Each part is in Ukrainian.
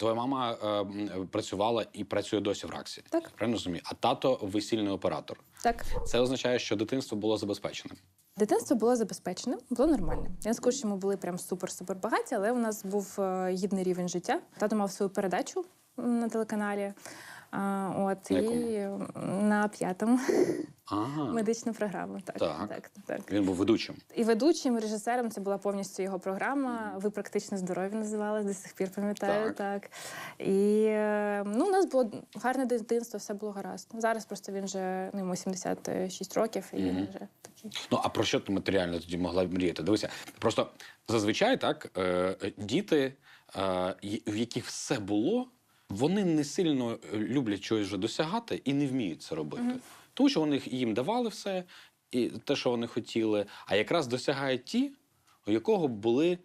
Твоя мама е, працювала і працює досі в РАКСі. Так. Правильно розумію? А тато весільний оператор. Так. Це означає, що дитинство було забезпечене. Дитинство було забезпечене, було нормальне. Я не скажу, що ми були прям супер-супер багаті, але у нас був е, гідний рівень життя. Тато мав свою передачу на телеканалі. А, от, На і на п'ятому Ага. медичну програму. Так, Так. так, так. Він був ведучим. І ведучим, і режисером це була повністю його програма. Ви практично здорові називалась, до сих пір пам'ятаю. Так. Так. І е, ну, у нас було гарне дитинство, все було гаразд. Зараз просто він вже ну, йому 76 років, і він вже такий. Ну а про що ти матеріально тоді могла б мріяти? Дивися, просто зазвичай так е, діти, е, в яких все було, вони не сильно е, люблять чогось вже досягати і не вміють це робити. Тому що вони їм давали все, і те, що вони хотіли. А якраз досягають ті, у якого були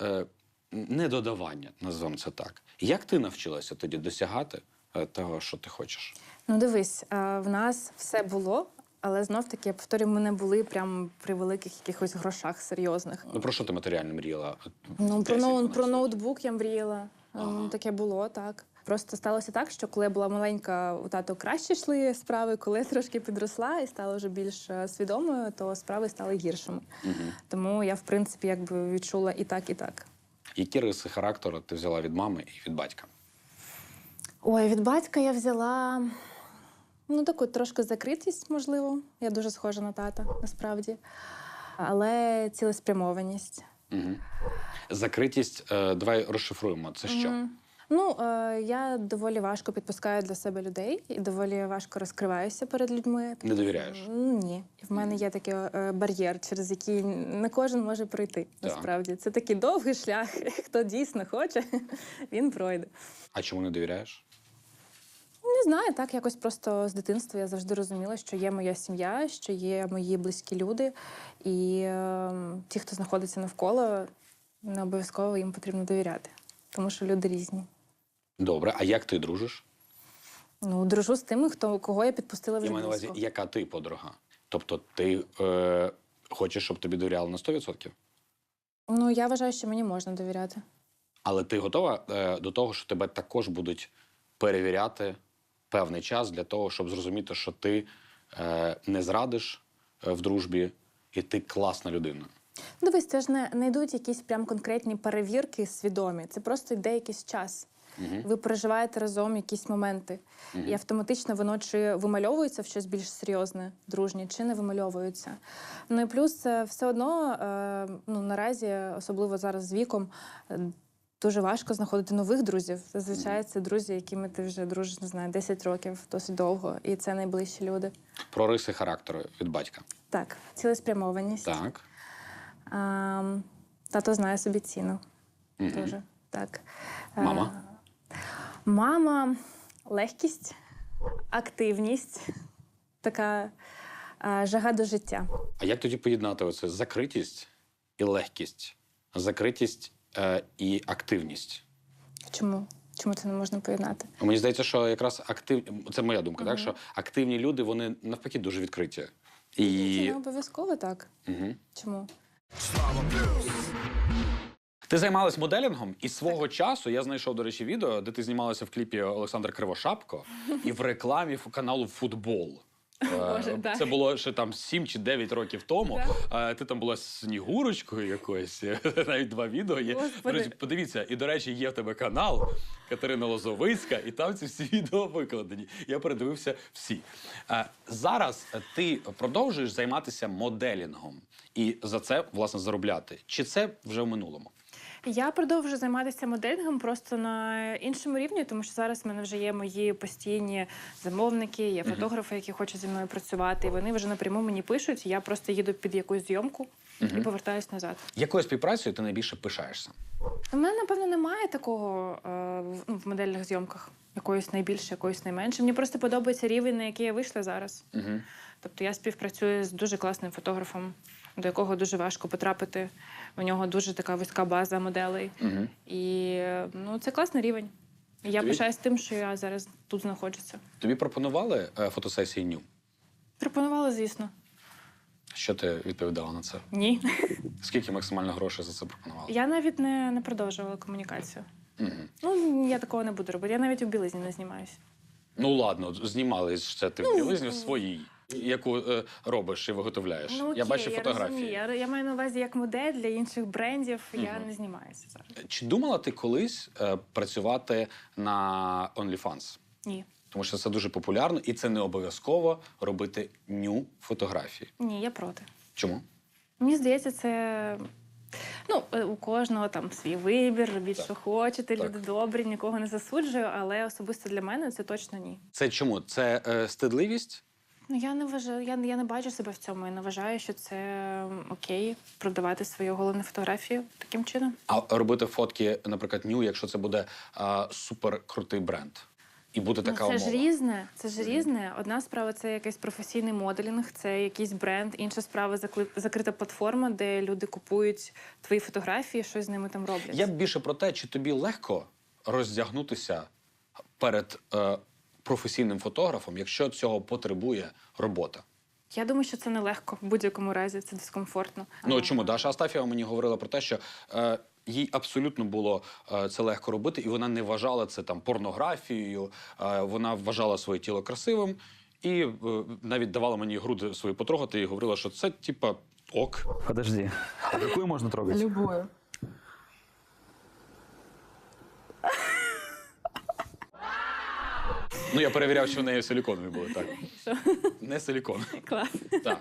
е, недодавання, назвемо це так. Як ти навчилася тоді досягати е, того, що ти хочеш? Ну, дивись, е, в нас все було, але знов таки, я повторюю, ми не були прям при великих якихось грошах серйозних. Ну про що ти матеріально мріяла? Ну, про, 10-12 про ноутбук я мріяла. Ем, Таке було, так. Просто сталося так, що коли я була маленька, у тато краще йшли справи. Коли я трошки підросла і стала вже більш е, свідомою, то справи стали гіршими. Тому я, в принципі, якби відчула і так, і так. Які риси характеру ти взяла від мами і від батька? Ой, від батька я взяла ну, таку трошки закритість, можливо. Я дуже схожа на тата, насправді. Але цілеспрямованість. Угу. Закритість, е, давай розшифруємо. Це що? Ну, е, я доволі важко підпускаю для себе людей і доволі важко розкриваюся перед людьми. Не довіряєш? Ні. В мене є такий е, бар'єр, через який не кожен може пройти. Так. Насправді це такий довгий шлях. Хто дійсно хоче, він пройде. А чому не довіряєш? Не знаю, так якось просто з дитинства я завжди розуміла, що є моя сім'я, що є мої близькі люди, і е, ті, хто знаходиться навколо, не обов'язково їм потрібно довіряти, тому що люди різні. Добре, а як ти дружиш? Ну, дружу з тими, хто кого я підпустила вже Я маю на увазі, яка ти подруга? Тобто ти е, хочеш, щоб тобі довіряли на 100%? Ну я вважаю, що мені можна довіряти. Але ти готова е, до того, що тебе також будуть перевіряти певний час для того, щоб зрозуміти, що ти е, не зрадиш е, в дружбі, і ти класна людина. Дивись, це ж не, не йдуть якісь прям конкретні перевірки свідомі. Це просто йде якийсь час. Ви переживаєте разом якісь моменти, і автоматично воно чи вимальовується в щось більш серйозне, дружнє, чи не вимальовується. Ну і плюс е, все одно е, ну, наразі, особливо зараз з віком, е, дуже важко знаходити нових друзів. Зазвичай це друзі, якими ти вже дружиш, не знаю, 10 років, досить довго, і це найближчі люди. Про риси характеру від батька. Так, цілеспрямованість. Так. А, тато знає собі ціну. Дуже так. Мама? Мама, легкість, активність, така е, жага до життя. А як тоді поєднати оце закритість і легкість, закритість е, і активність? Чому? Чому це не можна поєднати? Мені здається, що якраз актив... це моя думка, так що активні люди вони навпаки дуже відкриті. Це не обов'язково так. Мгм. Чому? Ти займалась моделінгом, і свого часу я знайшов, до речі, відео, де ти знімалася в кліпі Олександр Кривошапко і в рекламі каналу Футбол. Е, Боже, так. Це було ще там 7 чи 9 років тому. Е, Ти там була снігурочкою якоюсь. Навіть два відео є. Господи. До речі, подивіться, і до речі, є в тебе канал Катерина Лозовицька, і там ці всі відео викладені. Я передивився всі. Е, Зараз ти продовжуєш займатися моделінгом і за це власне заробляти. Чи це вже в минулому? Я продовжую займатися моделінгом просто на іншому рівні, тому що зараз в мене вже є мої постійні замовники, є фотографи, які хочуть зі мною працювати. І вони вже напряму мені пишуть. Я просто їду під якусь зйомку і повертаюсь назад. Якою співпрацею ти найбільше пишаєшся? У мене, напевно, немає такого е, в, ну, в модельних зйомках. Якоїсь найбільше, якоїсь найменше. Мені просто подобається рівень, на який я вийшла зараз. Угу. Тобто я співпрацюю з дуже класним фотографом, до якого дуже важко потрапити. У нього дуже така вузька база моделей. Угу. І ну, це класний рівень. І Я Тобі- пишаюсь тим, що я зараз тут знаходжуся. Тобі пропонували е, фотосесії ню? Пропонували, звісно. Що ти відповідала на це? Ні. Скільки максимально грошей за це пропонували? Я навіть не, не продовжувала комунікацію. Ну, я такого не буду робити. Я навіть у білизні не знімаюся. Ну ладно, знімали ж це ти в Ну, білизні в своїй, яку е, робиш і виготовляєш. Ну, окей, я бачу Я, фотографії. розумію. я, я маю на увазі як модель для інших брендів. Я не знімаюся зараз. Чи думала ти колись е, працювати на OnlyFans? Ні. Тому що це дуже популярно, і це не обов'язково робити ню фотографії. Ні, я проти. Чому? Мені здається, це. Ну, е, у кожного там свій вибір, робіть, Так. що хочете, Так. люди добрі, нікого не засуджую, але особисто для мене це точно ні. Це чому? Це е, стидливість? Ну я не вважаю, я, я не бачу себе в цьому. Я не вважаю, що це окей продавати свої головні фотографії таким чином. А робити фотки, наприклад, ню, якщо це буде е, супер крутий бренд. І буде така ну, це умова. ж різне. Це ж різне. Одна справа це якийсь професійний моделінг, це якийсь бренд. Інша справа закрита платформа, де люди купують твої фотографії, щось з ними там роблять. Я б більше про те, чи тобі легко роздягнутися перед е, професійним фотографом, якщо цього потребує робота. Я думаю, що це нелегко в будь-якому разі. Це дискомфортно. Ну чому Даша Астафєва мені говорила про те, що е, їй абсолютно було е, це легко робити, і вона не вважала це там порнографією. Е, вона вважала своє тіло красивим і е, навіть давала мені груди свої потрогати і говорила, що це типа ок. Подожди. А какую можно трогать? Любую. Ну я перевіряв, що в неї силіконові були. Так Що? не силікон. Клас. Так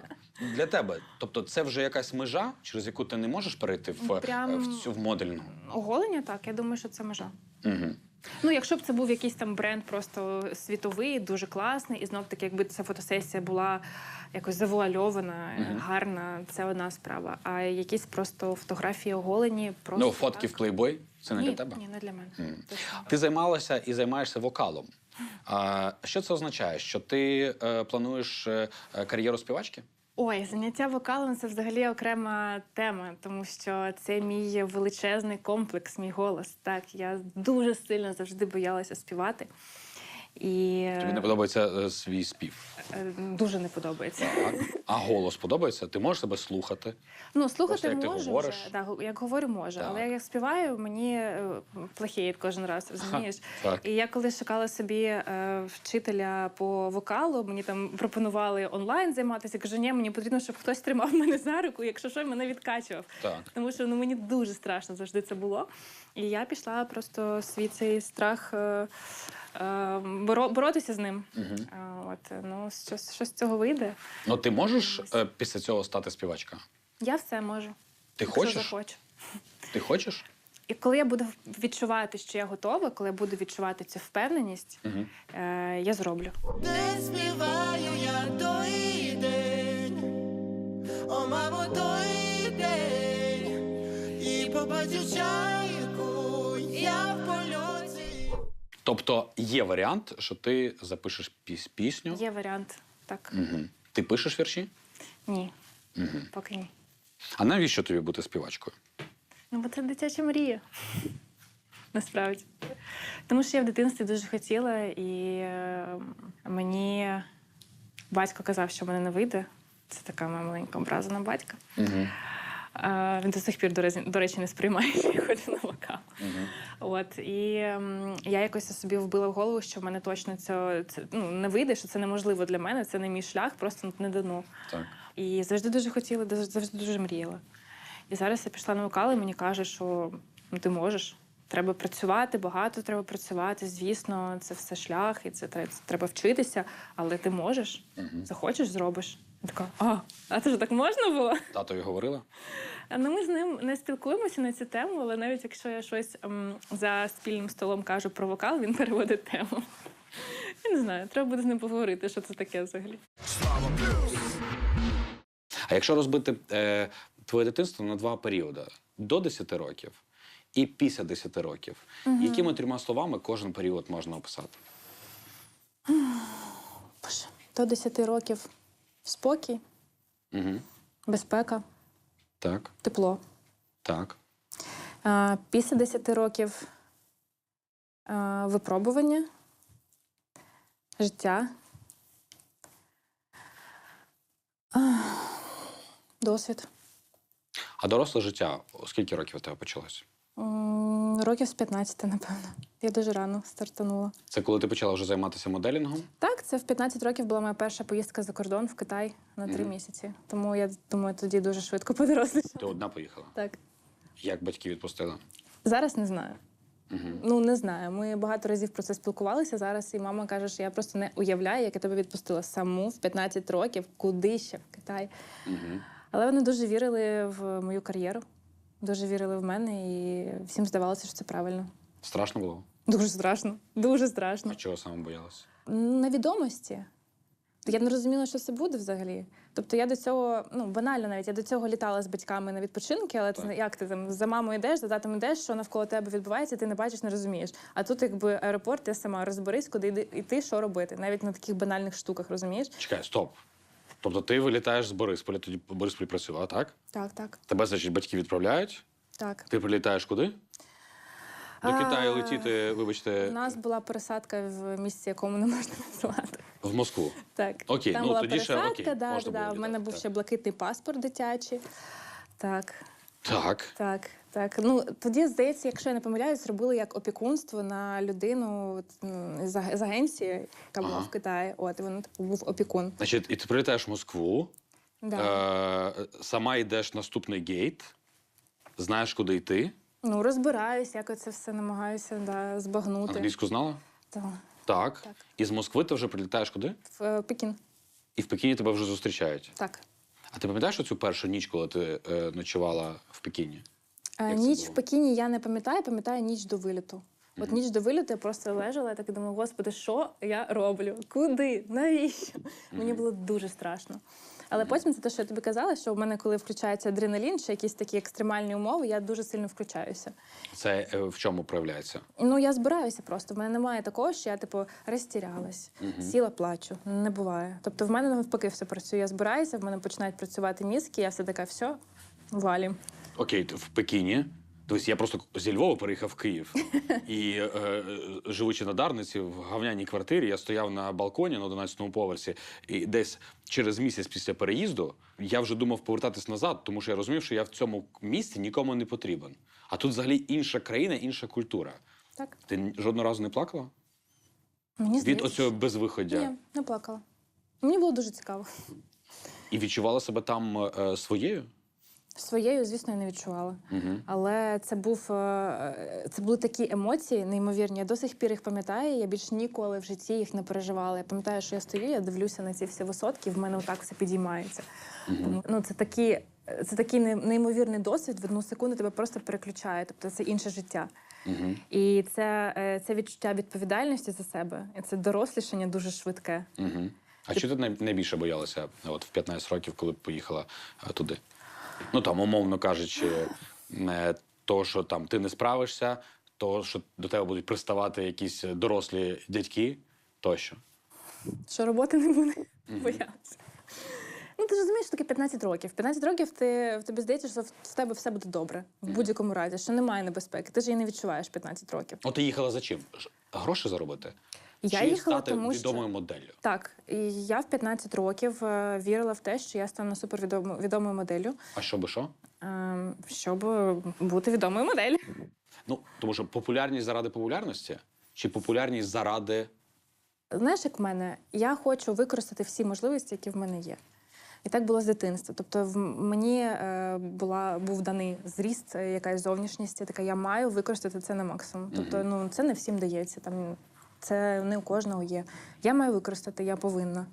для тебе, тобто, це вже якась межа, через яку ти не можеш перейти в, Ну, Прям- в цю в модельну. Оголення, так, я думаю, що це межа. Угу. Ну, якщо б це був якийсь там бренд просто світовий, дуже класний, і знов таки, якби ця фотосесія була якось завуальована, гарна, це одна справа. А якісь просто фотографії оголені, просто Ну, фотки так. в плейбой це не ні, для тебе. Ні, не для мене. Mm. Ти займалася і займаєшся вокалом. А, що це означає? Що ти е, плануєш е, е, кар'єру співачки? Ой, заняття вокалом це взагалі окрема тема, тому що це мій величезний комплекс, мій голос. Так, я дуже сильно завжди боялася співати. І Тобі не подобається е, свій спів. е, дуже не подобається. Так. А голос подобається? Ти можеш себе слухати? Ну, слухати Просто як ти говориш. вже. Гу- як говорю, можу. Так. Але як співаю, мені е, плохіє кожен раз, розумієш? Так. І я коли шукала собі е, вчителя по вокалу, мені там пропонували онлайн займатися. Я кажу, ні, мені потрібно, щоб хтось тримав мене за руку, якщо що, мене відкачував. Так. Тому що ну, мені дуже страшно завжди це було. І я пішла просто свій цей страх. Е, е, боротися з ним. А, От, ну, щось, щось з цього вийде. Ну ти можеш е, після цього стати співачка? Я все можу. Ти якщо хочеш? захочу. Ти хочеш? І коли я буду відчувати, що я готова, коли я буду відчувати цю впевненість, Угу. е, я зроблю. Не співаю я той день, о, мамо, той день, і побачу чайку, Тобто є варіант, що ти запишеш піс- пісню. Є варіант, так. Угу. Ти пишеш вірші? Ні, Угу. поки ні. А навіщо тобі бути співачкою? Ну, бо це дитяча мрія. Насправді. Тому що я в дитинстві дуже хотіла, і е, мені батько казав, що в мене не вийде. Це така моя маленька образена батька. Угу. Він до сих пір, до речі, не сприймає, що я ходжу на вокал. Угу. От і я якось собі вбила в голову, що в мене точно це, це ну, не вийде, що це неможливо для мене, це не мій шлях, просто не дано. Так. І завжди дуже хотіла, завжди дуже мріяла. І зараз я пішла на вокал, і мені каже, що ну, ти можеш. Треба працювати, багато треба працювати. Звісно, це все шлях, і це треба, це треба вчитися, але ти можеш. Захочеш, зробиш. Я така, а, а це ж так можна було? Татові говорила? Ну, ми з ним не спілкуємося на цю тему, але навіть якщо я щось ем, за спільним столом кажу про вокал, він переводить тему. Я не знаю, треба буде з ним поговорити, що це таке взагалі. А якщо розбити е, твоє дитинство на два періоди: до 10 років і після 10 років, якими трьома словами кожен період можна описати? Боже, до 10 років спокій, Угу. безпека, Так, тепло. так. Після 10 років випробування, життя, досвід. А доросле життя, скільки років у тебе почалось? Років з 15, напевно. Я дуже рано стартанула. Це коли ти почала вже займатися моделінгом? Так, це в 15 років була моя перша поїздка за кордон в Китай на три місяці. Тому я думаю, тоді дуже швидко подорослішала. Ти одна поїхала. Так. Як батьки відпустили? Зараз не знаю. Ну, не знаю. Ми багато разів про це спілкувалися зараз, і мама каже, що я просто не уявляю, як я тебе відпустила саму в 15 років, куди ще в Китай. Але вони дуже вірили в мою кар'єру, дуже вірили в мене, і всім здавалося, що це правильно. Страшно було? Дуже страшно, дуже страшно. А чого саме боялася? Невідомості. Я не розуміла, що це буде взагалі. Тобто я до цього, ну банально навіть я до цього літала з батьками на відпочинки, але ти, як ти там за мамою йдеш, за татом йдеш, що навколо тебе відбувається, ти не бачиш, не розумієш. А тут, якби аеропорт, ти сама розберись, куди йти, що робити, навіть на таких банальних штуках, розумієш? Чекай, стоп. Тобто ти вилітаєш з Борисполя, тоді в Борисполі працювала, так? Так, так, Тебе, значить, батьки відправляють. так. Ти прилітаєш куди? До А, Китаю летіти, вибачте, У нас була пересадка в місці, якому не можна назвати. в Москву. Так, Окей, там ну, була тоді ще пересадка, окей, да, можна да, було в мене літати, був так. ще блакитний паспорт дитячий. Так. Так. Так, так. Ну тоді здається, якщо я не помиляюсь, зробили як опікунство на людину от, м, з аг- з агенції, яка була Ага. в Китаї. От і типу, був опікун. Значить, і ти прилітаєш в Москву, Да. е, сама йдеш наступний гейт, знаєш, куди йти. Ну розбираюсь, як це все намагаюся да, збагнути. Англійську знала? Так. Так. Так. І з Москви ти вже прилітаєш куди? В е, Пекін. І в Пекіні тебе вже зустрічають. Так. А ти пам'ятаєш оцю першу ніч, коли ти е, ночувала в Пекіні? Як ніч в Пекіні я не пам'ятаю, пам'ятаю ніч до виліту. От ніч до виліту я просто лежала, я так думаю, господи, що я роблю? Куди? Навіщо? Мені було дуже страшно. Але потім це те, що я тобі казала, що в мене, коли включається адреналін чи якісь такі екстремальні умови, я дуже сильно включаюся. Це е, в чому проявляється? Ну я збираюся просто. В мене немає такого, що я типу розтірялась, сіла, плачу. Не буває. Тобто, в мене навпаки все працює. Я збираюся, в мене починають працювати мізки, я все така, все, валім. Окей, в Пекіні. Дивись, я просто зі Львова переїхав в Київ. І е, е, живучи на Дарниці, в гавняній квартирі, я стояв на балконі на 11-му поверсі, і десь через місяць після переїзду я вже думав повертатись назад, тому що я розумів, що я в цьому місці нікому не потрібен. А тут взагалі інша країна, інша культура. Так. Ти жодного разу не плакала? Мені Від здається, оцього безвиходя? Ні, не плакала. Мені було дуже цікаво. І відчувала себе там е, своєю? Своєю, звісно, я не відчувала. Але це був е, це були такі емоції неймовірні. Я до сих пір їх пам'ятаю. Я більш ніколи в житті їх не переживала. Я пам'ятаю, що я стою, я дивлюся на ці всі висотки, в мене отак все підіймається. Тому, ну, це такі. Це такий неймовірний досвід, в одну секунду тебе просто переключає, тобто це інше життя. І це, е, це відчуття відповідальності за себе, і це дорослішання дуже швидке. Угу. А що ти найбільше боялася от, в 15 років, коли поїхала е, туди? Ну там, умовно кажучи, не то, що там ти не справишся, то, що до тебе будуть приставати якісь дорослі дядьки тощо. Що роботи не буде, боялася. Ну, ти ж розумієш, що таке 15 років. 15 років ти, в тобі здається, що в тебе все буде добре в будь-якому разі, що немає небезпеки. Ти ж її не відчуваєш 15 років. От ти їхала за чим? Гроші заробити? Я Чи їхала, стати тому відомою що моделлю? так, і я в 15 років е, вірила в те, що я стану супервідомою відомою моделлю, А що би що? е, щоб бути відомою моделлю. Ну, тому що популярність заради популярності, чи популярність заради. Знаєш, як в мене, я хочу використати всі можливості, які в мене є. І так було з дитинства. Тобто, в мені е, була був даний зріст, е, якась зовнішність, я така я маю використати це на максимум. Тобто, ну це не всім дається. Там це не у кожного є. Я маю використати, я повинна.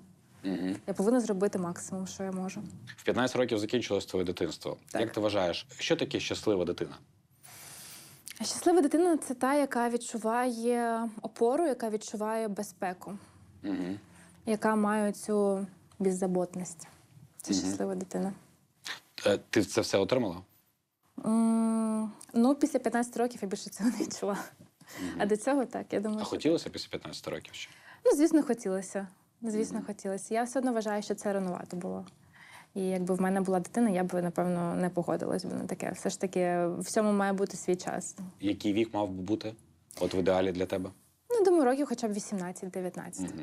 Угу. Я повинна зробити максимум, що я можу. В 15 років закінчилось твоє дитинство. Так. Як ти вважаєш, що таке щаслива дитина? Щаслива дитина це та, яка відчуває опору, яка відчуває безпеку, Угу. яка має цю беззаботність. Це щаслива дитина. Е, Ти це все отримала? М, Ну, після 15 років я більше цього не відчула. А до цього так, я думаю, А що хотілося після 15 років ще? ну, звісно, хотілося. Звісно, хотілося. Я все одно вважаю, що це рановато було. І якби в мене була дитина, я б, напевно, не погодилась би на таке. Все ж таки, всьому має бути свій час. Який вік мав би бути? От в ідеалі для тебе? Ну, думаю, років хоча б 18-19.